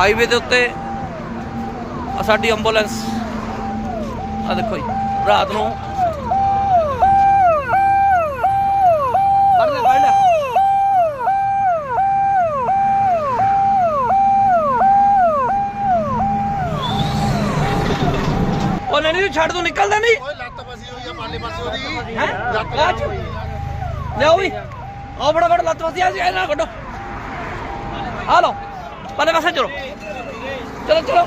Highway ਦੇ ਉੱਤੇ ਆ ਸਾਡੀ ਐਂਬੂਲੈਂਸ। ਆ ਦੇਖੋ ਜੀ ਰਾਤ ਨੂੰ। ਉਹ ਨਹੀਂ ਛੱਡ ਤੂੰ ਨਿਕਲਦਾ ਨਹੀਂ। ਓਏ ਲੱਤ ਫਸੀ ਹੋਈ ਆ ਪਾਲੇ ਪਾਸੇ ਉਹਦੀ ਹੈ? ਲੱਤ ਲਿਆਓ ਵੀ। ਆਓ ਫਟਾਫਟ ਲੱਤ ਵਸੀ ਆ ਇਹਨਾਂ ਕੱਢੋ। ਆ ਲਓ ਪਲੇ ਪਾਸੇ ਚਲੋ। ਚਲੋ ਚਲੋ।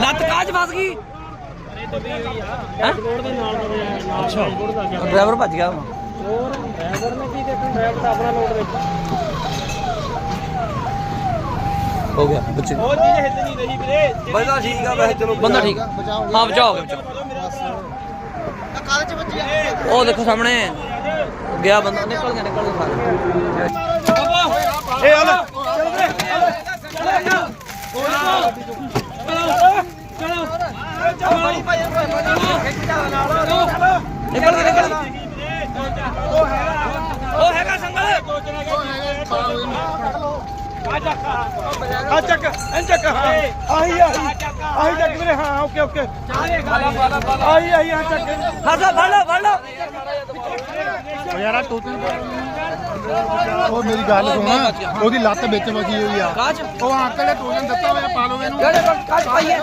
ਲੱਤ ਕਾਜ ਫਸ ਗਈ? ਅੱਛਾ। ਡਰਾਈਵਰ ਭੱਜ ਗਿਆ ਹੁਣ। ਹੋ ਗਿਆ ਬੱਚੇ। ਉਹ ਚੀਜ਼ ਹਿੱਲ ਨਹੀਂ ਰਹੀ ਵੀਰੇ। ਬੰਦਾ ਠੀਕ ਆ ਵੈਸੇ ਚਲੋ। ਬੰਦਾ ਠੀਕ ਆ। ਹਾਂ ਬਚਾਓ ਬਚਾਓ। ਕਾਲੇ ਚ ਉਹ ਦੇਖੋ ਸਾਹਮਣੇ। ਗਿਆ ਬੰਦਾ ਨਿਕਲ ਗਿਆ ਨਿਕਲ ਗਿਆ ਸਾਰੇ। ਇਹ ਹਲ ਚਲ ਵੀਰੇ ਨਿਕਲ ਗਿਆ ਨਿਕਲ ਗਿਆ। ਆ ਚੱਕ ਐਂ ਚੱਕ ਹਾਂ ਆਹੀ ਆਹੀ ਆਹੀ ਚੱਕ ਵੀਰੇ ਹਾਂ ਓਕੇ ਓਕੇ ਆਹੀ ਆਹੀ ਆ ਚੱਕ ਫੜ ਫੜ ਫੜ ਯਾਰਾ ਤੂੰ ਉਹ ਮੇਰੀ ਗੱਲ ਸੁਣ ਉਹਦੀ ਲੱਤ ਵਿੱਚ ਫਸੀ ਹੋਈ ਆ ਉਹ ਅੰਕਲ ਨੇ ਟੋਜਨ ਦਿੱਤਾ ਹੋਇਆ ਪਾ ਲਓ ਇਹਨੂੰ ਕਿਹੜੇ ਕਾਜ ਪਾਈਏ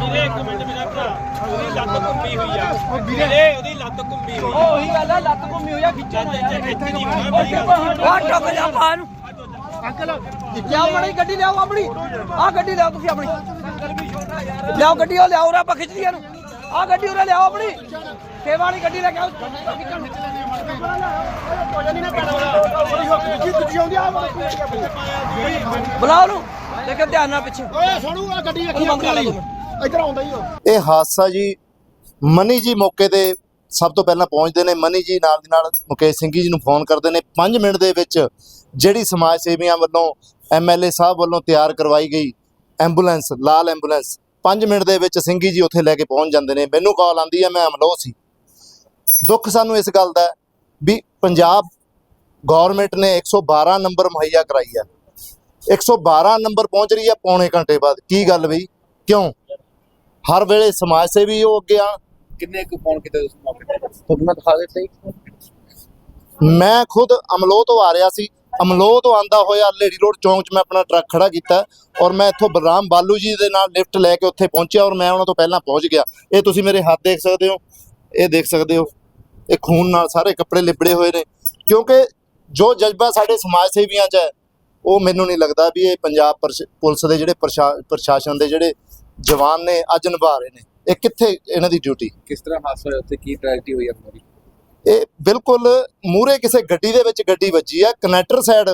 ਵੀਰੇ ਇੱਕ ਮਿੰਟ ਮੇਰਾ ਭਰਾ ਉਹਦੀ ਲੱਤ ਘੁੰਮੀ ਹੋਈ ਆ। ਉਹ ਵੀਰੇ। ਵੀਰੇ ਉਹਦੀ ਲੱਤ ਘੁੰਮੀ ਹੋਈ ਆ। ਉਹੀ ਗੱਲ ਆ ਲੱਤ ਘੁੰਮੀ ਹੋਈ ਆ ਖਿੱਚਣ ਇੱਥੇ ਨਹੀਂ ਹੋਣਾ ਮੇਰੀ ਗੱਲ ਆ ਟੁੱਕ ਜਾ ਪਾ ਨੂੰ। ਅੰਕਲ ਲਿਆਓ ਮੜੀ ਗੱਡੀ ਲਿਆਓ ਆਪਣੀ। ਆ ਗੱਡੀ ਲਿਆਓ ਤੁਸੀਂ ਆਪਣੀ। ਲਿਆਓ ਗੱਡੀ ਉਹ ਲਿਆਓ ਰਾ ਆਪਾਂ ਖਿੱਚ ਲਈ ਇਹਨੂੰ। ਆ ਗੱਡੀ ਉਰੇ ਲਿਆਓ ਆਪਣੀ। ਸੇਵਾ ਵਾਲੀ ਗੱਡੀ ਲੈ ਕੇ ਆਓ। ਬੁਲਾਓ ਨੂੰ ਲੇਕਿਨ ਧਿਆਨ ਨਾਲ ਪਿੱਛੇ। ਓਏ ਸੁਣੂ ਆ ਗੱਡੀ ਰੱਖੀ ਉਹਨੂੰ ਬੰਦ ਕਰ ਆਪਣੀ ਲਾ ਵਾਲੀ ਤੂੰ। ਇੱਧਰ ਆਉਂਦਾ ਹੀ ਉਹ। ਇਹ ਹਾਦਸਾ ਜੀ ਮਨੀ ਜੀ ਮੌਕੇ ਤੇ ਸਭ ਤੋਂ ਪਹਿਲਾਂ ਪਹੁੰਚਦੇ ਨੇ। ਮਨੀ ਜੀ ਨਾਲ ਦੀ ਨਾਲ ਮੁਕੇਸ਼ ਸਿੰਘ ਜੀ ਨੂੰ ਫੋਨ ਕਰਦੇ ਨੇ। 5 ਮਿੰਟ ਦੇ ਵਿੱਚ ਜਿਹੜੀ ਸਮਾਜ ਸੇਵੀਆਂ ਵੱਲੋਂ ਐਮਐਲਏ ਸਾਹਿਬ ਵੱਲੋਂ ਤਿਆਰ ਕਰਵਾਈ ਗਈ ਐਂਬੂਲੈਂਸ, ਲਾਲ ਐਂਬੂਲੈਂਸ 5 ਮਿੰਟ ਦੇ ਵਿੱਚ ਸਿੰਘੀ ਜੀ ਉੱਥੇ ਲੈ ਕੇ ਪਹੁੰਚ ਜਾਂਦੇ ਨੇ। ਮੈਨੂੰ ਕਾਲ ਆਂਦੀ ਹੈ ਮੈਂ ਅਮਲੋਹ ਸੀ ਦੁੱਖ ਸਾਨੂੰ ਇਸ ਗੱਲ ਦਾ ਵੀ ਪੰਜਾਬ ਗਵਰਨਮੈਂਟ ਨੇ 112 ਨੰਬਰ ਮੁਹੱਈਆ ਕਰਾਈ ਹੈ 112 ਨੰਬਰ ਪਹੁੰਚ ਰਹੀ ਹੈ ਪੌਣੇ ਘੰਟੇ ਬਾਅਦ। ਕੀ ਗੱਲ ਬਈ? ਕਿਉਂ? ਹਰ ਵੇਲੇ ਸਮਾਜ ਸੇਵੀ ਉਹ ਅੱਗੇ ਆਣ ਕਿੰਨੇ ਕੁ ਫੋਨ ਕੀਤੇ ਤੁਸੀਂ ਮੌਕੇ ਤੇ ਤੁਹਾਨੂੰ ਮੈਂ ਦਿਖਾ ਦਿੱਤਾ ਮੈਂ ਖੁਦ ਅਮਲੋਹ ਤੋਂ ਆ ਰਿਹਾ ਸੀ। ਅਮਲੋਹ ਤੋਂ ਆਂਦਾ ਹੋਇਆ ਲੇਡੀ ਰੋਡ ਚੌਂਕ 'ਚ ਮੈਂ ਆਪਣਾ ਟਰੱਕ ਖੜਾ ਕੀਤਾ ਔਰ ਮੈਂ ਇੱਥੋਂ ਬਲਰਾਮ ਬਾਲੂ ਜੀ ਦੇ ਨਾਲ ਲਿਫਟ ਲੈ ਕੇ ਉੱਥੇ ਪਹੁੰਚਿਆ ਔਰ ਮੈਂ ਉਹਨਾਂ ਤੋਂ ਪਹਿਲਾਂ ਪਹੁੰਚ ਗਿਆ। ਇਹ ਤੁਸੀਂ ਮੇਰੇ ਹੱਥ ਦੇਖ ਸਕਦੇ ਹੋ। ਇਹ ਦੇਖ ਸਕਦੇ ਹੋ। ਇਹ ਖੂਨ ਨਾਲ ਸਾਰੇ ਕੱਪੜੇ ਲਿਬੜੇ ਹੋਏ ਨੇ। ਕਿਉਂਕਿ ਜੋ ਜਜ਼ਬਾ ਸਾਡੇ ਸਮਾਜ ਸੇਵੀਆਂ 'ਚ ਹੈ ਉਹ ਮੈਨੂੰ ਨਹੀਂ ਲੱਗਦਾ ਵੀ ਇਹ ਪੰਜਾਬ ਪੁਲਿਸ ਦੇ ਜਿਹੜੇ ਪ੍ਰਸ਼ਾ- ਪ੍ਰਸ਼ਾਸਨ ਦੇ ਜਿਹੜੇ ਜਵਾਨ ਨੇ ਅੱਜ ਨਿਭਾ ਰਹੇ ਨੇ। ਇਹ ਕਿੱਥੇ ਇਹਨਾਂ ਦੀ ਡਿਊਟੀ ਕਿਸ ਤਰ੍ਹਾਂ ਹਾਦਸਾ ਹੋਇਆ? ਉੱਥੇ ਕੀ ਟ੍ਰੈਜਡੀ ਹੋਈ ਆਪਣੀ ਇਹ ਬਿਲਕੁਲ ਮੂਰੇ ਕਿਸੇ ਗੱਡੀ ਦੇ ਵਿੱਚ ਗੱਡੀ ਵੱਜੀ ਆ। ਕਨੈਕਟਰ ਸਾਈਡ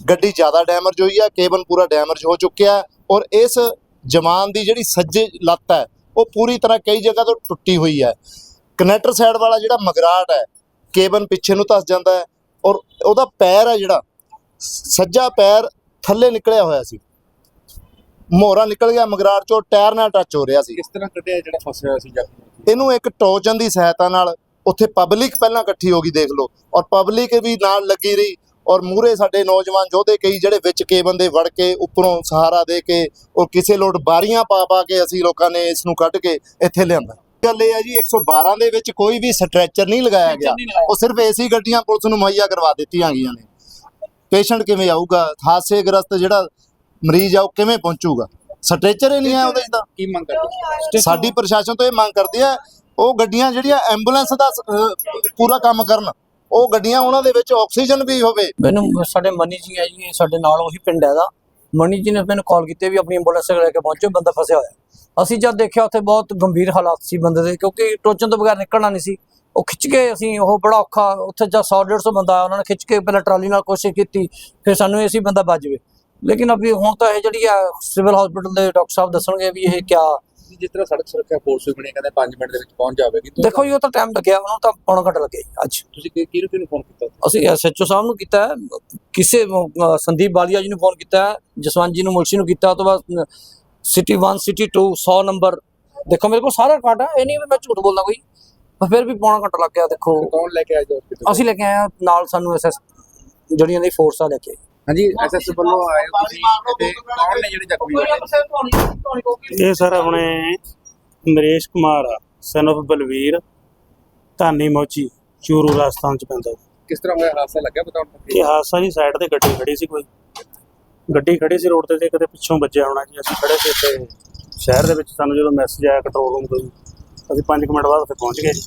ਗੱਡੀ ਜ਼ਿਆਦਾ ਡੈਮੇਜ ਹੋਈ ਆ। ਕੇਬਨ ਪੂਰਾ ਡੈਮੇਜ ਹੋ ਚੁੱਕਿਆ ਔਰ ਇਸ ਜਵਾਨ ਦੀ ਜਿਹੜੀ ਸੱਜੇ ਲੱਤ ਹੈ ਉਹ ਪੂਰੀ ਤਰ੍ਹਾਂ ਕਈ ਜਗ੍ਹਾ ਤੋਂ ਟੁੱਟੀ ਹੋਈ ਹੈ। ਕਨੈਕਟਰ ਸਾਈਡ ਵਾਲਾ ਜਿਹੜਾ ਮਗਰਾਟ ਹੈ ਕੇਬਨ ਪਿੱਛੇ ਨੂੰ ਧਸ ਜਾਂਦਾ ਹੈ ਔਰ ਉਹਦਾ ਪੈਰ ਹੈ ਜਿਹੜਾ ਸੱਜਾ ਪੈਰ ਥੱਲੇ ਨਿਕਲਿਆ ਹੋਇਆ ਸੀ। ਮੋਹਰਾ ਨਿਕਲ ਗਿਆ ਮਗਰਾਟ ਚੋਂ ਟਾਇਰ ਨਾਲ ਟੱਚ ਹੋ ਰਿਹਾ ਸੀ। ਕਿਸ ਤਰ੍ਹਾਂ ਕੱਢਿਆ ਜਿਹੜਾ ਫਸਿਆ ਹੋਇਆ ਸੀ ਜ਼ਖਮੀ ਇਹਨੂੰ ਇੱਕ ਟੋਚਨ ਦੀ ਸਹਾਇਤਾ ਨਾਲ ਉੱਥੇ ਪਬਲਿਕ ਪਹਿਲਾਂ ਇਕੱਠੀ ਹੋ ਗਈ ਦੇਖ ਲਓ। ਔਰ ਪਬਲਿਕ ਵੀ ਨਾਲ ਲੱਗੀ ਰਹੀ। ਔਰ ਮੂਰੇ ਸਾਡੇ ਨੌਜਵਾਨ ਯੋਧੇ ਕਈ ਜਿਹੜੇ ਵਿੱਚ ਕੇਬਨ ਦੇ ਵੜ ਕੇ ਉੱਪਰੋਂ ਸਹਾਰਾ ਦੇ ਕੇ ਔਰ ਕਿਸੇ ਲੋਟ ਬਾਰੀਆਂ ਪਾ ਪਾ ਕੇ ਅਸੀਂ ਲੋਕਾਂ ਨੇ ਇਸ ਨੂੰ ਕੱਢ ਕੇ ਇੱਥੇ ਲਿਆਂਦਾ। ਗੱਲ ਇਹ ਹੈ ਜੀ 112 ਦੇ ਵਿੱਚ ਕੋਈ ਵੀ ਸਟ੍ਰੈਚਰ ਨਹੀਂ ਲਗਾਇਆ ਗਿਆ। ਉਹ ਸਿਰਫ ਏਸੀ ਗੱਡੀਆਂ ਪੁਲਿਸ ਨੂੰ ਮੁਹੱਈਆ ਕਰਵਾ ਦਿੱਤੀਆਂ ਗਈਆਂ ਨੇ। ਪੇਸ਼ੈਂਟ ਕਿਵੇਂ ਆਊਗਾ? ਹਾਦਸੇ ਗ੍ਰਸਤ ਜਿਹੜਾ ਮਰੀਜ਼ ਆ ਉਹ ਕਿਵੇਂ ਪਹੁੰਚੂਗਾ? ਸਟ੍ਰੈਚਰ ਹੀ ਨਹੀਂ ਹੈ ਉਹਦੇ 'ਚ ਤਾਂ। ਕੀ ਮੰਗ ਕਰਦੇ? ਸਾਡੀ ਪ੍ਰਸ਼ਾਸਨ ਤੋਂ ਇਹ ਮੰਗ ਕਰਦੀ ਹੈ ਉਹ ਗੱਡੀਆਂ ਜਿਹੜੀਆਂ ਐਂਬੂਲੈਂਸ ਦਾ ਅਹ, ਪੂਰਾ ਕੰਮ ਕਰਨ ਉਹ ਗੱਡੀਆਂ ਉਹਨਾਂ ਦੇ ਵਿੱਚ ਆਕਸੀਜਨ ਵੀ ਹੋਵੇ। ਮੈਨੂੰ ਸਾਡੇ ਮਨੀ ਜੀ ਹੈ ਜੀ ਇਹ ਸਾਡੇ ਨਾਲ ਉਹੀ ਪਿੰਡ ਹੈ ਦਾ ਮਨੀ ਜੀ ਨੇ ਮੈਨੂੰ ਕਾਲ ਕੀਤੀ ਵੀ ਆਪਣੀ ਐਂਬੂਲੈਂਸ ਲੈ ਕੇ ਪਹੁੰਚੋ ਬੰਦਾ ਫਸਿਆ ਹੋਇਆ। ਅਸੀਂ ਜਦ ਦੇਖਿਆ ਉੱਥੇ ਬਹੁਤ ਗੰਭੀਰ ਹਾਲਾਤ ਸੀ ਬੰਦੇ ਦੇ ਕਿਉਂਕਿ ਟੋਚਨ ਤੋਂ ਬਗੈਰ ਨਿਕਲਣਾ ਨਹੀਂ ਸੀ। ਉਹ ਖਿੱਚ ਕੇ ਅਸੀਂ ਉਹ ਬੜਾ ਔਖਾ ਉੱਥੇ ਜਦ 100 150 ਬੰਦਾ ਆਇਆ ਉਹਨਾਂ ਨੇ ਖਿੱਚ ਕੇ ਪਹਿਲਾਂ ਟਰਾਲੀ ਨਾਲ ਕੋਸ਼ਿਸ਼ ਕੀਤੀ ਫਿਰ ਸਾਨੂੰ ਇਹ ਸੀ ਬੰਦਾ ਬਚ ਜਵੇ। ਲੇਕਿਨ ਅਭੀ ਹੁਣ ਤਾਂ ਇਹ ਜਿਹੜੀ ਆ ਸਿਵਲ ਹਸਪੀਟਲ ਦੇ ਡਾਕਟਰ ਸਾਹਿਬ ਦੱਸਣਗੇ ਵੀ ਇਹ ਕਿਆ ਜਿਸ ਤਰ੍ਹਾਂ ਸੜਕ ਸੁਰੱਖਿਆ ਫੋਰਸ ਵੀ ਬਣੀ ਕਹਿੰਦੇ 5 ਮਿੰਟ ਦੇ ਵਿੱਚ ਪਹੁੰਚ ਜਾਵੇਗੀ ਦੇਖੋ ਜੀ ਉਹ ਤਾਂ ਟਾਈਮ ਲੱਗਿਆ ਉਹਨੂੰ ਤਾਂ ਪੌਣਾ ਘੰਟਾ ਲੱਗਿਆ ਜੀ ਅੱਜ। ਤੁਸੀਂ ਕਿ- ਕਿਹਨੂੰ ਕਿਹਨੂੰ ਫੋਨ ਕੀਤਾ? ਅਸੀਂ ਐਸਐਚਓ ਸਾਹਿਬ ਨੂੰ ਕੀਤਾ ਕਿਸੇ ਸੰਦੀਪ ਬਾਲੀਆ ਜੀ ਨੂੰ ਫੋਨ ਕੀਤਾ ਜਸਵੰਤ ਜੀ ਨੂੰ ਮੁਲਸ਼ੀ ਨੂੰ ਕੀਤਾ ਉਹ ਤੋਂ ਬਾਅਦ ਸਿਟੀ 1 ਸਿਟੀ 2 100 ਨੰਬਰ ਦੇਖੋ ਮੇਰੇ ਕੋਲ ਸਾਰਾ ਰਿਕਾਰਡ ਆ ਇਹ ਨਹੀਂ ਮੈਂ ਝੂਠ ਬੋਲਦਾ ਕੋਈ ਪਰ ਫਿਰ ਵੀ ਪੌਣਾ ਘੰਟਾ ਲੱਗ ਗਿਆ ਦੇਖੋ। ਕੌਣ ਲੈ ਕੇ ਆਇਆ ਜੀ ਅਸੀਂ ਲੈ ਕੇ ਆਏ ਹਾਂ ਨਾਲ ਸਾਨੂੰ ਐਸਐਸ ਜਿਹੜੀਆਂ ਦੀ ਫੋਰਸ ਆ ਲੈ ਕੇ ਆਈ ਹਾਂਜੀ ਐਸਐਸ ਵੱਲੋਂ ਆਏ ਹੋ ਤੁਸੀਂ। ਤੇ ਕੌਣ ਨੇ ਜਿਹੜੇ ਜ਼ਖਮੀ ਹੋਏ? ਇਹ ਸਰ ਆਪਣੇ ਨਰੇਸ਼ ਕੁਮਾਰ ਆ ਸਨ of ਬਲਵੀਰ ਧਾਨੀ ਮੋਚੀ ਚੂਰੂ ਰਾਜਸਥਾਨ ਚ ਪੈਂਦਾ। ਕਿਸ ਤਰ੍ਹਾਂ ਹੋਇਆ? ਹਾਦਸਾ ਲੱਗਿਆ ਬਤਾਉਣ ਇਹ ਹਾਦਸਾ ਜੀ ਸਾਈਡ ਤੇ ਗੱਡੀ ਖੜੀ ਸੀ ਕੋਈ। ਗੱਡੀ ਖੜੀ ਸੀ ਰੋਡ ਤੇ ਤੇ ਕਦੇ ਪਿੱਛੋਂ ਵੱਜਿਆ ਹੋਣਾ ਜੀ। ਅਸੀਂ ਖੜੇ ਸੀ ਇੱਥੇ ਸ਼ਹਿਰ ਦੇ ਵਿੱਚ। ਸਾਨੂੰ ਜਦੋਂ ਮੈਸੇਜ ਆਇਆ ਕੰਟਰੋਲ ਰੂਮ ਤੋਂ ਅਸੀਂ 5 ਮਿੰਟ ਬਾਅਦ ਉੱਥੇ ਪਹੁੰਚ ਗਏ ਜੀ।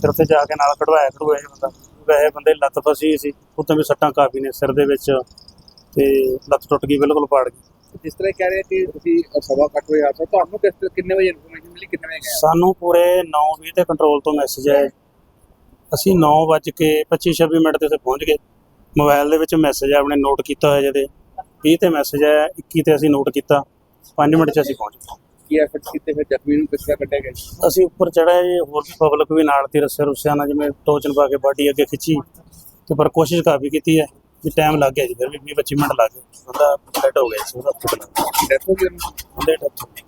ਫਿਰ ਉੱਥੇ ਜਾ ਕੇ ਨਾਲ ਕਢਵਾਇਆ ਕਢਵਾਇਆ ਜੀ ਬੰਦਾ। ਵੈਸੇ ਬੰਦੇ ਲੱਤ ਫਸੀ ਸੀ ਉੱਥੇ ਵੀ ਸੱਟਾਂ ਕਾਫੀ ਨੇ ਸਿਰ ਦੇ ਵਿੱਚ। ਤੇ ਲੱਤ ਟੁੱਟ ਗਈ ਬਿਲਕੁਲ ਪਾੜ ਗਈ। ਜਿਸ ਤਰ੍ਹਾਂ ਕਹਿ ਰਹੇ ਕਿ ਤੁਸੀਂ ਸਵਾ ਕੱਟ ਹੋਏ ਹਾਦਸਾ ਤੁਹਾਨੂੰ ਕਿਸ ਤਰ੍ਹਾਂ ਕਿੰਨੇ ਵਜੇ ਇਨਫੋਰਮੇਸ਼ਨ ਮਿਲੀ ਕਿੰਨੇ ਵਜੇ ਗਏ? ਸਾਨੂੰ ਪੂਰੇ 9:20 ਤੇ ਕੰਟਰੋਲ ਤੋਂ ਮੈਸੇਜ ਆਇਆ ਅਸੀਂ 9:25 26 ਮਿੰਟ ਤੇ ਉੱਥੇ ਪਹੁੰਚ ਗਏ। ਮੋਬਾਈਲ ਦੇ ਵਿੱਚ ਮੈਸੇਜ ਆਪਣੇ ਨੋਟ ਕੀਤਾ ਹੋਇਆ ਜਿਹਦੇ। 20 ਤੇ ਮੈਸੇਜ ਆਇਆ 21 ਤੇ ਅਸੀਂ ਨੋਟ ਕੀਤਾ। 5 ਮਿੰਟ ਚ ਅਸੀਂ ਪਹੁੰਚ ਗਏ। ਕੀ ਐਫਰਟ ਕੀਤੇ ਫਿਰ ਜ਼ਖਮੀ ਨੂੰ ਕਿਸ ਤਰ੍ਹਾਂ ਕੱਢਿਆ ਗਿਆ? ਅਸੀਂ ਉੱਪਰ ਚੜ੍ਹੇ ਜੀ ਹੋਰ ਵੀ ਪਬਲਿਕ ਵੀ ਨਾਲ ਤੀ ਰੱਸੇ ਰੁੱਸਿਆਂ ਨਾਲ ਜਿਵੇਂ ਟੋਚਨ ਪਾ ਕੇ ਬਾਡੀ ਅੱਗੇ ਖਿੱਚੀ। ਤੇ ਪਰ ਕੋਸ਼ਿਸ਼ ਕਾਫੀ ਕੀਤੀ ਹੈ। ਜੀ ਟਾਈਮ ਲੱਗ ਗਿਆ ਜੀ ਫਿਰ ਵੀ 20 25 ਮਿੰਟ ਲੱਗ ਗਏ ਉਹਦਾ ਡੈਡ ਹੋ ਗਿਆ ਸੀ ਉਹਦਾ ਡੈਥ ਹੋ ਗਈ? ਉਹਦੇ death ਹੋ ਗਈ।